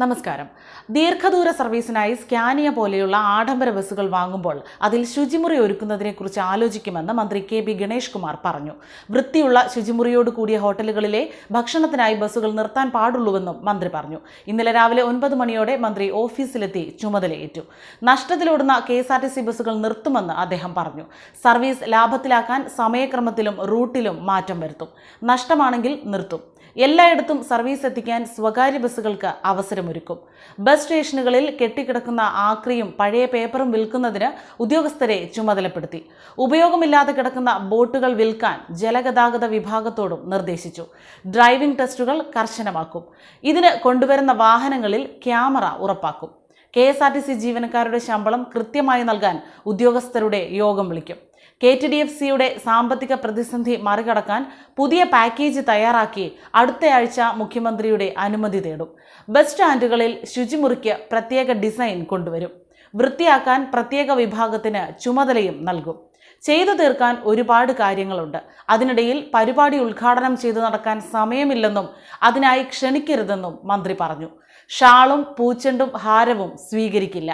നമസ്കാരം. ദീർഘദൂര സർവീസിനായി സ്കാനിയ പോലെയുള്ള ആഡംബര ബസ്സുകൾ വാങ്ങുമ്പോൾ അതിൽ ശുചിമുറി ഒരുക്കുന്നതിനെക്കുറിച്ച് ആലോചിക്കുമെന്ന് മന്ത്രി കെ ബി ഗണേഷ് കുമാർ പറഞ്ഞു. വൃത്തിയുള്ള ശുചിമുറിയോട് കൂടിയ ഹോട്ടലുകളിലെ ഭക്ഷണത്തിനായി ബസ്സുകൾ നിർത്താൻ പാടുള്ളൂവെന്നും മന്ത്രി പറഞ്ഞു. ഇന്നലെ രാവിലെ ഒൻപത് മണിയോടെ മന്ത്രി ഓഫീസിലെത്തി ചുമതലയേറ്റു. നഷ്ടത്തിലോടുന്ന K S R T C ബസ്സുകൾ നിർത്തുമെന്ന് അദ്ദേഹം പറഞ്ഞു. സർവീസ് ലാഭത്തിലാക്കാൻ സമയക്രമത്തിലും റൂട്ടിലും മാറ്റം വരുത്തും. നഷ്ടമാണെങ്കിൽ നിർത്തും. എല്ലായിടത്തും സർവീസ് എത്തിക്കാൻ സ്വകാര്യ ബസ്സുകൾക്ക് അവസരമൊരുക്കും ബസ് സ്റ്റേഷനുകളിൽ കെട്ടിക്കിടക്കുന്ന ആക്രിയും പഴയ പേപ്പറും വിൽക്കുന്നതിന് ഉദ്യോഗസ്ഥരെ ചുമതലപ്പെടുത്തി. ഉപയോഗമില്ലാതെ കിടക്കുന്ന ബോട്ടുകൾ വിൽക്കാൻ ജലഗതാഗത വിഭാഗത്തോടും നിർദ്ദേശിച്ചു. ഡ്രൈവിംഗ് ടെസ്റ്റുകൾ കർശനമാക്കും. ഇതിന് കൊണ്ടുവരുന്ന വാഹനങ്ങളിൽ ക്യാമറ ഉറപ്പാക്കും. K S R T C ജീവനക്കാരുടെ ശമ്പളം കൃത്യമായി നൽകാൻ ഉദ്യോഗസ്ഥരുടെ യോഗം വിളിക്കും. കെ ടി ഡി എഫ് സിയുടെ സാമ്പത്തിക പ്രതിസന്ധി മറികടക്കാൻ പുതിയ പാക്കേജ് തയ്യാറാക്കി അടുത്തയാഴ്ച മുഖ്യമന്ത്രിയുടെ അനുമതി തേടും. ബസ് സ്റ്റാൻഡുകളിൽ ശുചിമുറിക്ക് പ്രത്യേക ഡിസൈൻ കൊണ്ടുവരും. വൃത്തിയാക്കാൻ പ്രത്യേക വിഭാഗത്തിന് ചുമതലയും നൽകും. ചെയ്തു തീർക്കാൻ ഒരുപാട് കാര്യങ്ങളുണ്ട്. അതിനിടയിൽ പരിപാടി ഉദ്ഘാടനം ചെയ്തു നടക്കാൻ സമയമില്ലെന്നും അതിനായി ക്ഷണിക്കരുതെന്നും മന്ത്രി പറഞ്ഞു. ഷാളും പൂച്ചെണ്ടും ഹാരവും സ്വീകരിക്കില്ല.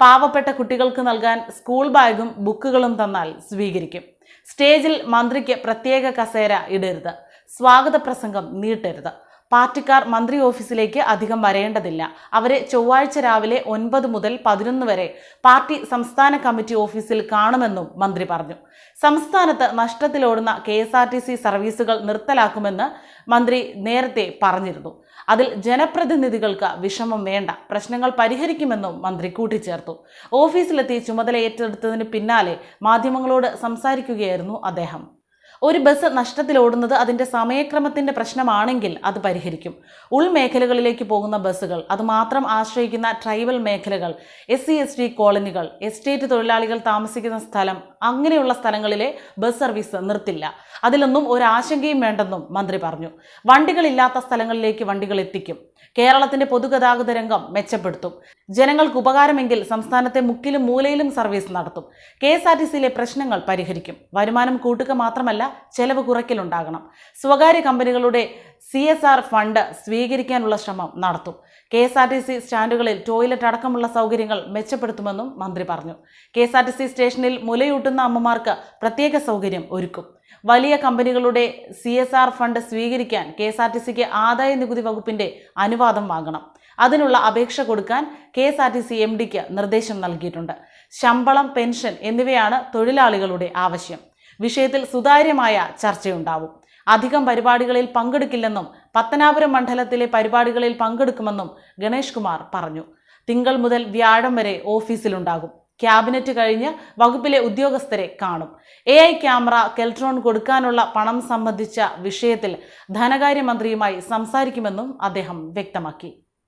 പാവപ്പെട്ട കുട്ടികൾക്ക് നൽകാൻ സ്കൂൾ ബാഗും ബുക്കുകളും തന്നാൽ സ്വീകരിക്കും. സ്റ്റേജിൽ മന്ത്രിക്ക് പ്രത്യേക കസേര ഇടരുത്. സ്വാഗത പ്രസംഗം നീട്ടരുത്. പാർട്ടിക്കാർ മന്ത്രി ഓഫീസിലേക്ക് അധികം വരേണ്ടതില്ല. അവരെ ചൊവ്വാഴ്ച രാവിലെ ഒൻപത് മുതൽ പതിനൊന്ന് വരെ പാർട്ടി സംസ്ഥാന കമ്മിറ്റി ഓഫീസിൽ കാണുമെന്നും മന്ത്രി പറഞ്ഞു. സംസ്ഥാനത്ത് നഷ്ടത്തിലോടുന്ന K S R T C സർവീസുകൾ നിർത്തലാക്കുമെന്ന് മന്ത്രി നേരത്തെ പറഞ്ഞിരുന്നു. അതിൽ ജനപ്രതിനിധികൾക്ക് വിഷമം വേണ്ട പ്രശ്നങ്ങൾ പരിഹരിക്കുമെന്നും മന്ത്രി കൂട്ടിച്ചേർത്തു. ഓഫീസിലെത്തി ചുമതല ഏറ്റെടുത്തതിന് പിന്നാലെ മാധ്യമങ്ങളോട് സംസാരിക്കുകയായിരുന്നു അദ്ദേഹം. ഒരു ബസ് നഷ്ടത്തിലോടുന്നത് അതിന്റെ സമയക്രമത്തിന്റെ പ്രശ്നമാണെങ്കിൽ അത് പരിഹരിക്കും. ഉൾമേഖലകളിലേക്ക് പോകുന്ന ബസ്സുകൾ അതുമാത്രം ആശ്രയിക്കുന്ന ട്രൈബൽ മേഖലകൾ എസ് സി എസ് ടി കോളനികൾ എസ്റ്റേറ്റ് തൊഴിലാളികൾ താമസിക്കുന്ന സ്ഥലം അങ്ങനെയുള്ള സ്ഥലങ്ങളിലെ ബസ് സർവീസ് നിർത്തില്ല. അതിലൊന്നും ഒരാശങ്കയും വേണ്ടെന്നും മന്ത്രി പറഞ്ഞു. വണ്ടികളില്ലാത്ത സ്ഥലങ്ങളിലേക്ക് വണ്ടികൾ എത്തിക്കും. കേരളത്തിന്റെ പൊതുഗതാഗത രംഗം മെച്ചപ്പെടുത്തും. ജനങ്ങൾക്ക് ഉപകാരമെങ്കിൽ സംസ്ഥാനത്തെ മുക്കിലും മൂലയിലും സർവീസ് നടത്തും. കെ എസ് ആർ ടി സിയിലെ പ്രശ്നങ്ങൾ പരിഹരിക്കും. വരുമാനം കൂട്ടുക മാത്രമല്ല ചെലവ് കുറയ്ക്കലുണ്ടാകണം. സ്വകാര്യ കമ്പനികളുടെ സി എസ് ആർ ഫണ്ട് സ്വീകരിക്കാനുള്ള ശ്രമം നടത്തും. K S R T C സ്റ്റാൻഡുകളിൽ toilet അടക്കമുള്ള സൗകര്യങ്ങൾ മെച്ചപ്പെടുത്തുമെന്നും മന്ത്രി പറഞ്ഞു. K S R T C സ്റ്റേഷനിൽ മുലയൂട്ടുന്ന അമ്മമാർക്ക് പ്രത്യേക സൗകര്യം ഒരുക്കും. വലിയ കമ്പനികളുടെ സി എസ് ആർ ഫണ്ട് സ്വീകരിക്കാൻ കെ എസ് ആർ ടി സിക്ക് ആദായ നികുതി വകുപ്പിന്റെ അനുവാദം വാങ്ങണം. അതിനുള്ള അപേക്ഷ കൊടുക്കാൻ K S R T C M ഡിക്ക് നിർദ്ദേശം നൽകിയിട്ടുണ്ട്. ശമ്പളം പെൻഷൻ എന്നിവയാണ് തൊഴിലാളികളുടെ ആവശ്യം. വിഷയത്തിൽ സുതാര്യമായ ചർച്ചയുണ്ടാവും. അധികം പരിപാടികളിൽ പങ്കെടുക്കില്ലെന്നും പത്തനാപുരം മണ്ഡലത്തിലെ പരിപാടികളിൽ പങ്കെടുക്കുമെന്നും ഗണേഷ് കുമാർ പറഞ്ഞു. തിങ്കൾ മുതൽ വ്യാഴം വരെ ഓഫീസിലുണ്ടാകും. ക്യാബിനറ്റ് കഴിഞ്ഞ് വകുപ്പിലെ ഉദ്യോഗസ്ഥരെ കാണും. എ ഐ ക്യാമറ കെൽട്രോൺ കൊടുക്കാനുള്ള പണം സംബന്ധിച്ച വിഷയത്തിൽ ധനകാര്യമന്ത്രിയുമായി സംസാരിക്കുമെന്നും അദ്ദേഹം വ്യക്തമാക്കി.